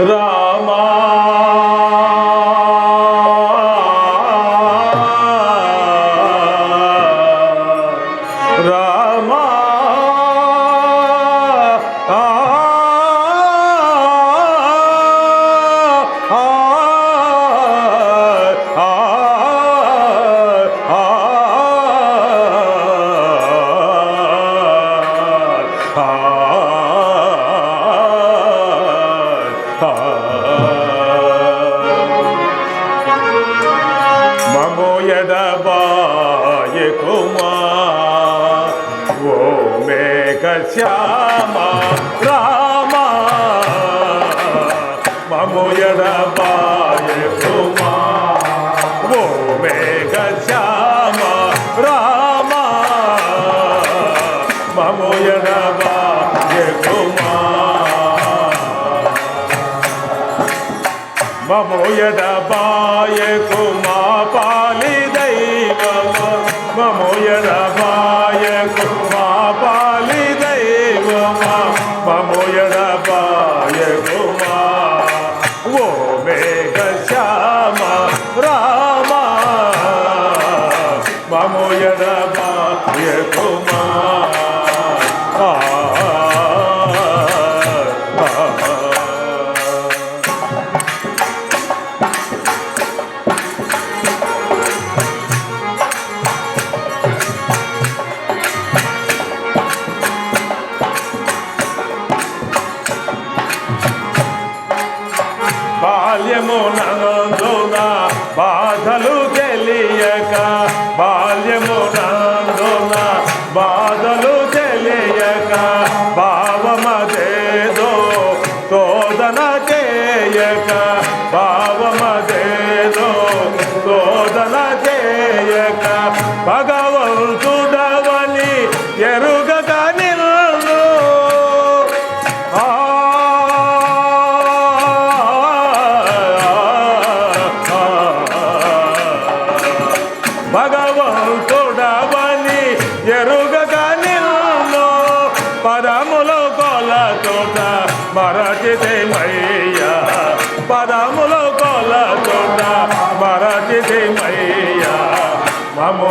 రామా మమోయదబాయకుమా ఓ మేఘ శ్యామ రామ మమోయదబాయకుమా ఓ మేఘ శ్యామ రామ మమోయదబాయకుమా మమోయడబాయకు మా పాలి బాల్యము బాధలు తెలియక బాల్యము బాధలు తెలియక భావమదేదో శోధన చేయక భావమదేదో శోధన చేయక భగవంతుడవని ఎరుగక నిన్ను పదములు కొలతోట మరచితే మయ్యా. పదములు కొలతోట మరచితే మయ్యా. మము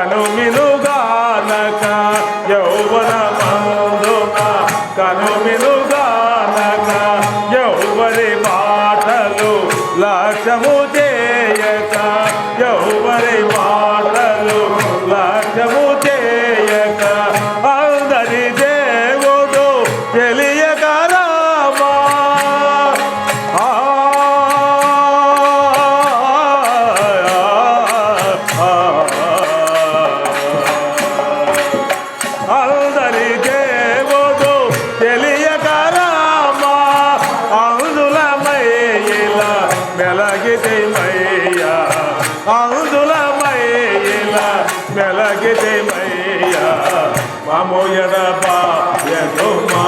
I know Ilumina. అందుల అందులమయ్యిల మెలగితే మయ్యా మమోయడ బాయకుమా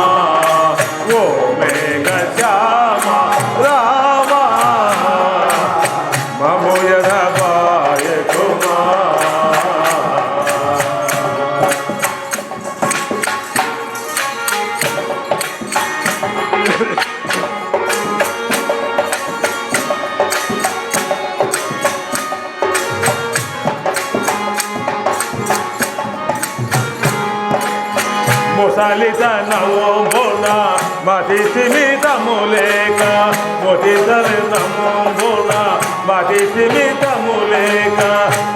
ముసలితనమున మతి సిమితము లేక ముదితనమున మతి సిమితము లేక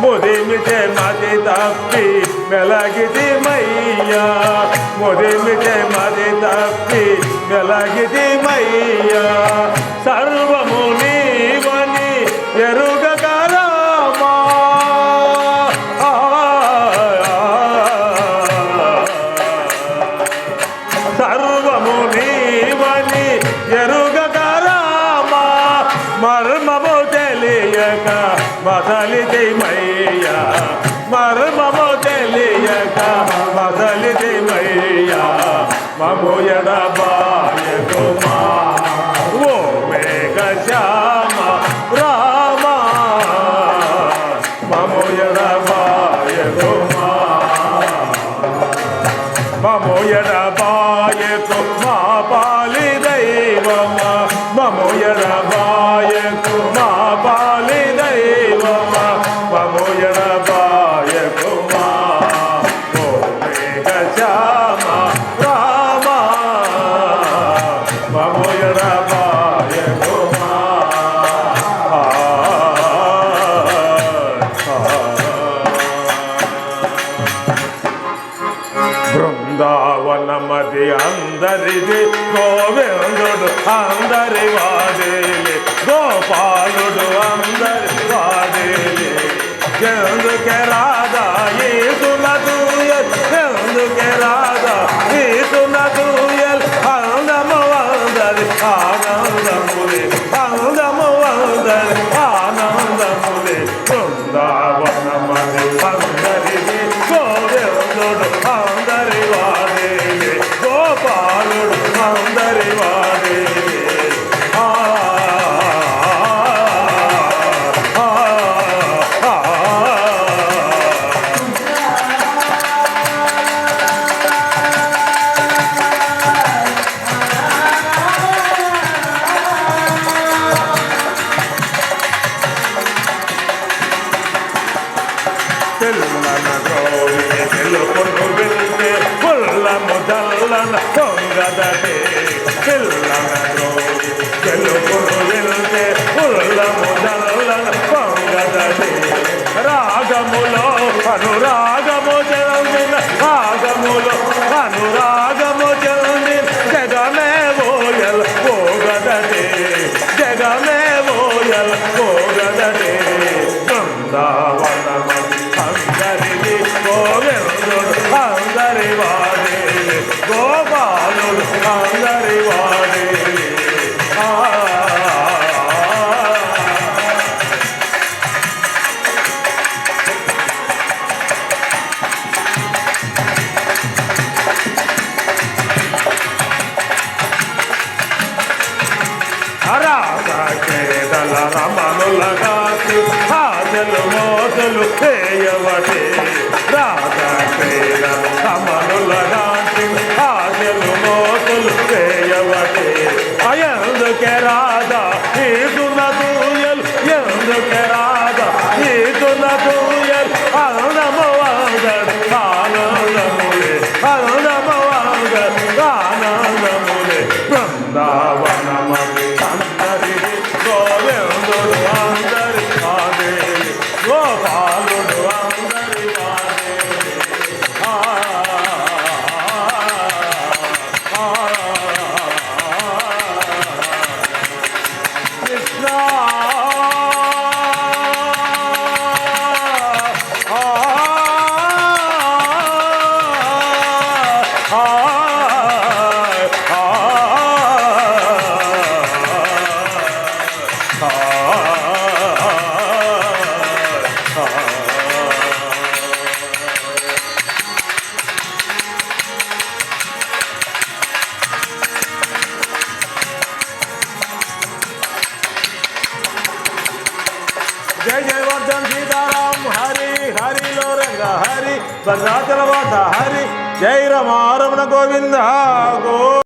ముదిమితే మతి తప్పి మెలగిది మయ్యా ముదిమితే మతి తప్పి మెలగిది మయ్యా సర్వము తెలియక బదలిది మయ్య. మర్మము తెలియక బదలిది మయ్య. మము ఎడబాయకు మా. ఓ మేఘ శ్యామ రామ. మము ఎడబాయకు మా. మము ఎడ బృందావనమది అందరిది గోవిందుడు అందరి వాదేలి గోపాలుడు అందరి వాదేలి. ఎందుకే రాధా ఈసున తెల్లన గౌరి తెలుపును వెళ్తే పుల్లము చల్లన పొంగదటే తెల్లన గౌరి తెలుపును వెళ్తే పుల్లము చల్లన పొంగదటే రాగములో అనురాగము అరాకేదల రమణులగాసి హాజలు మోజలు చేయవటే రాజకేద రమణులగాసి హాజలు మోజలు చేయవటే అయందుకే రాధా ఈదున హరి హరి. జై రమారమణ గోవింద. గో